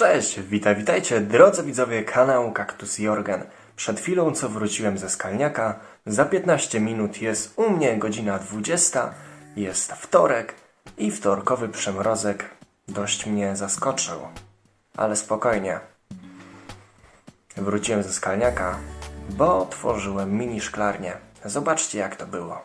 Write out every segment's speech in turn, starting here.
Cześć, witaj, witajcie, drodzy widzowie kanału Kaktus Jorgen. Przed chwilą co wróciłem ze skalniaka, za 15 minut jest u mnie godzina 20, jest wtorek i wtorkowy przemrozek dość mnie zaskoczył. Ale spokojnie. Wróciłem ze skalniaka, bo otworzyłem mini szklarnię. Zobaczcie jak to było.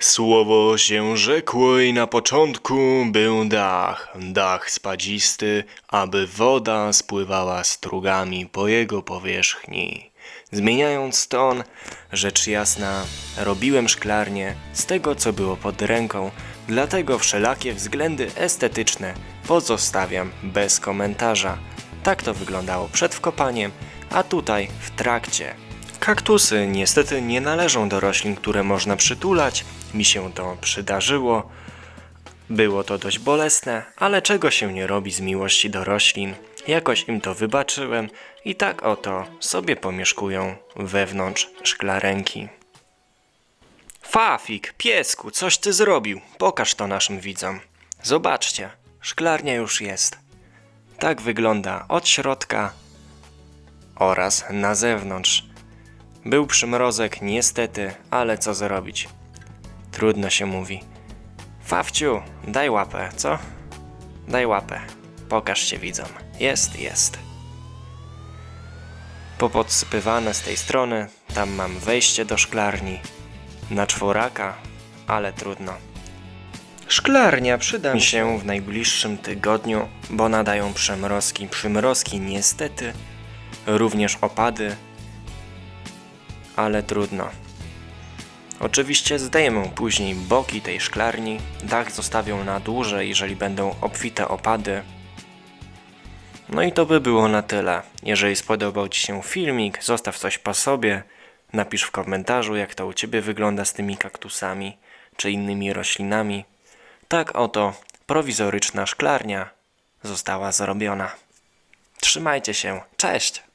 Słowo się rzekło i na początku był dach, dach spadzisty, aby woda spływała strugami po jego powierzchni. Zmieniając ton, rzecz jasna, robiłem szklarnię z tego, co było pod ręką, dlatego wszelakie względy estetyczne pozostawiam bez komentarza. Tak to wyglądało przed wkopaniem, a tutaj w trakcie. Kaktusy niestety nie należą do roślin, które można przytulać. Mi się to przydarzyło. Było to dość bolesne, ale czego się nie robi z miłości do roślin. Jakoś im to wybaczyłem i tak oto sobie pomieszkują wewnątrz szklarenki. Fafik, piesku, coś ty zrobił. Pokaż to naszym widzom. Zobaczcie, szklarnia już jest. Tak wygląda od środka oraz na zewnątrz. Był przymrozek, niestety, ale co zrobić? Trudno się mówi. Fawciu, daj łapę, co? Daj łapę. Pokaż się widzom. Jest, jest. Popodsypywane z tej strony, tam mam wejście do szklarni. Na czworaka, ale trudno. Szklarnia przyda mi się w najbliższym tygodniu, bo nadają przymrozki. Przymrozki niestety, również opady, ale trudno. Oczywiście zdejmę później boki tej szklarni, dach zostawię na dłużej, jeżeli będą obfite opady. No i to by było na tyle. Jeżeli spodobał Ci się filmik, zostaw coś po sobie, napisz w komentarzu jak to u Ciebie wygląda z tymi kaktusami czy innymi roślinami. Tak oto prowizoryczna szklarnia została zrobiona. Trzymajcie się, cześć!